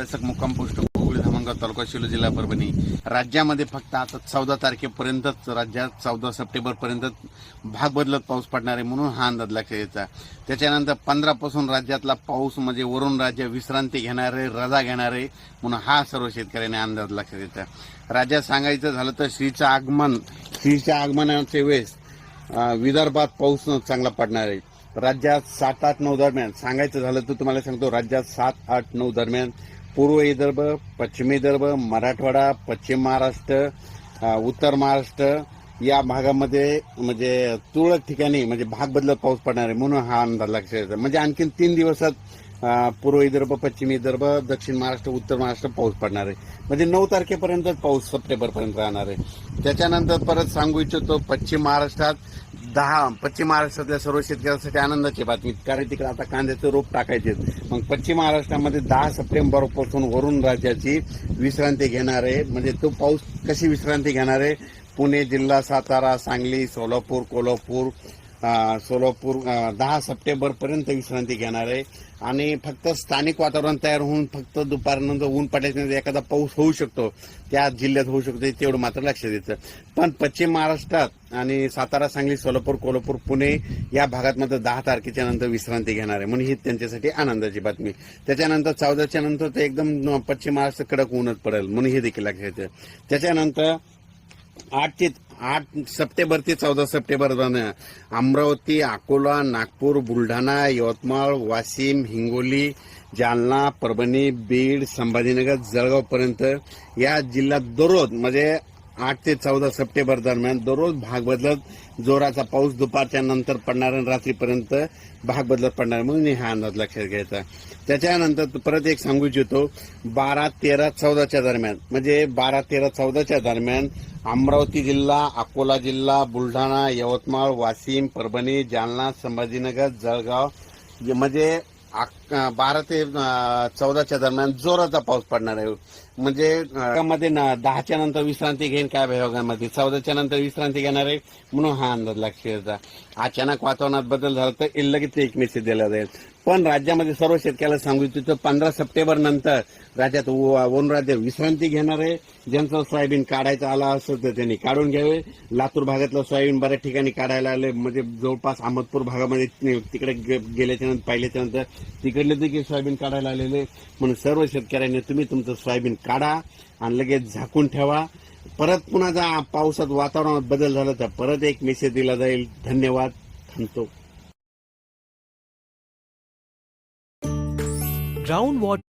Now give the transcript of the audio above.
अभ्यासक मुक्काम पोस्ट कोकळी धामणगाव तालुका शिलो जिल्हा परभणी. राज्यामध्ये फक्त आता चौदा तारखेपर्यंतच राज्यात चौदा सप्टेंबरपर्यंत भाग बदलत पाऊस पडणार आहे म्हणून हा अंदाज लक्षात यायचा. त्याच्यानंतर पंधरापासून राज्यातला पाऊस म्हणजे वरून राज्य विश्रांती घेणार आहे रजा घेणार आहे म्हणून हा सर्व शेतकऱ्यांनी अंदाज लक्षात यायचा. राज्यात सांगायचं झालं तर श्रीचं आगमन श्रीच्या आगमनाच्या वेळेस विदर्भात पाऊस चांगला पडणार आहे. राज्यात सात आठ नऊ दरम्यान सांगायचं झालं तर तुम्हाला सांगतो राज्यात सात आठ नऊ दरम्यान पूर्व विदर्भ पश्चिम विदर्भ मराठवाडा पश्चिम महाराष्ट्र उत्तर महाराष्ट्र या भागामध्ये म्हणजे तुरळक ठिकाणी म्हणजे भाग बदलत पाऊस पडणार आहे म्हणून हा अंदाज लक्षात येतो. म्हणजे आणखीन तीन दिवसात पूर्व विदर्भ पश्चिम विदर्भ दक्षिण महाराष्ट्र उत्तर महाराष्ट्र पाऊस पडणार आहे. म्हणजे नऊ तारखेपर्यंतच पाऊस सप्टेंबरपर्यंत राहणार आहे. त्याच्यानंतर परत सांगू इच्छितो पश्चिम महाराष्ट्रात दहा पश्चिम महाराष्ट्रातल्या सर्व शेतकऱ्यांसाठी आनंदाची बातमी. कारण तिकडे आता कांद्याचं रोप टाकायचे मग पश्चिम महाराष्ट्रामध्ये दहा सप्टेंबरपासून वरून राज्याची विश्रांती घेणार आहे. म्हणजे तो पाऊस कशी विश्रांती घेणार आहे? पुणे जिल्हा सातारा सांगली सोलापूर कोल्हापूर सोलापूर दहा सप्टेंबरपर्यंत विश्रांती घेणार आहे. आणि फक्त स्थानिक वातावरण तयार होऊन फक्त दुपारनंतर ऊन पडल्याच्यानंतर एखादा पाऊस होऊ शकतो. त्या जिल्ह्यात होऊ शकतो तेवढं मात्र लक्ष द्यायचं पण पश्चिम महाराष्ट्रात आणि सातारा सांगली सोलापूर कोल्हापूर पुणे या भागात मात्र दहा तारखेच्या नंतर विश्रांती घेणार आहे. म्हणून ही त्यांच्यासाठी आनंदाची बातमी. त्याच्यानंतर चौदाच्या नंतर ते एकदम पश्चिम महाराष्ट्र कडक ऊनच पडेल. म्हणून हे देखील लक्षात येतं. त्याच्यानंतर आठ ते आठ सप्टेंबर ते चौदा सप्टेंबर अमरावती अकोला नागपूर बुलढाणा यवतमाळ वाशिम हिंगोली जालना परभणी बीड संभाजीनगर जळगावपर्यंत या जिल्ह्यात दररोज म्हणजे आठ ते चौदा सप्टेंबर दरम्यान दररोज भाग बदलत जोराचा पाऊस दुपारच्या नंतर पडणार आणि रात्रीपर्यंत भाग बदलत पडणार. म्हणून हा अंदाज लक्षात घ्यायचा. त्याच्यानंतर परत एक सांगू इच्छितो बारा तेरा चौदाच्या दरम्यान. म्हणजे बारा तेरा चौदाच्या दरम्यान अमरावती जिल्हा अकोला जिल्हा बुलढाणा यवतमाळ वाशिम परभणी जालना संभाजीनगर जळगाव जे म्हणजे बारा ते चौदाच्या दरम्यान जोराचा पाऊस पडणार आहे. म्हणजे मध्ये दहाच्या नंतर विश्रांती घेईन काय विभागामध्ये चौदाच्या नंतर विश्रांती घेणार आहे म्हणून हा अंदाज लक्षात अचानक वातावरणात बदल झाला तर लगेच एक मेसेज दिला जाईल. पण राज्यामध्ये सर्व शेतकऱ्याला सांगू इच्छितो पंधरा सप्टेंबर नंतर राज्यात व- वन राज्य विश्रांती घेणार आहे. ज्यांचं सोयाबीन काढायचं आला असेल तर त्यांनी काढून घ्यावे. लातूर भागातलं सोयाबीन बऱ्याच ठिकाणी काढायला आले. म्हणजे जवळपास अहमदपूर भागामध्ये तिकडे गे- गेल्याच्यानंतर पाहिल्याच्या नंतर तिकडे पेरले देखील सोयाबीन काढायला आलेले म्हणून सर्व शेतकऱ्यांनी तुम्ही तुमचं सोयाबीन काढा आणि लगेच झाकून ठेवा. परत पुन्हा जर पावसात वातावरणात बदल झाला तर परत एक मेसेज दिला जाईल. धन्यवाद. थांबतो. Ground water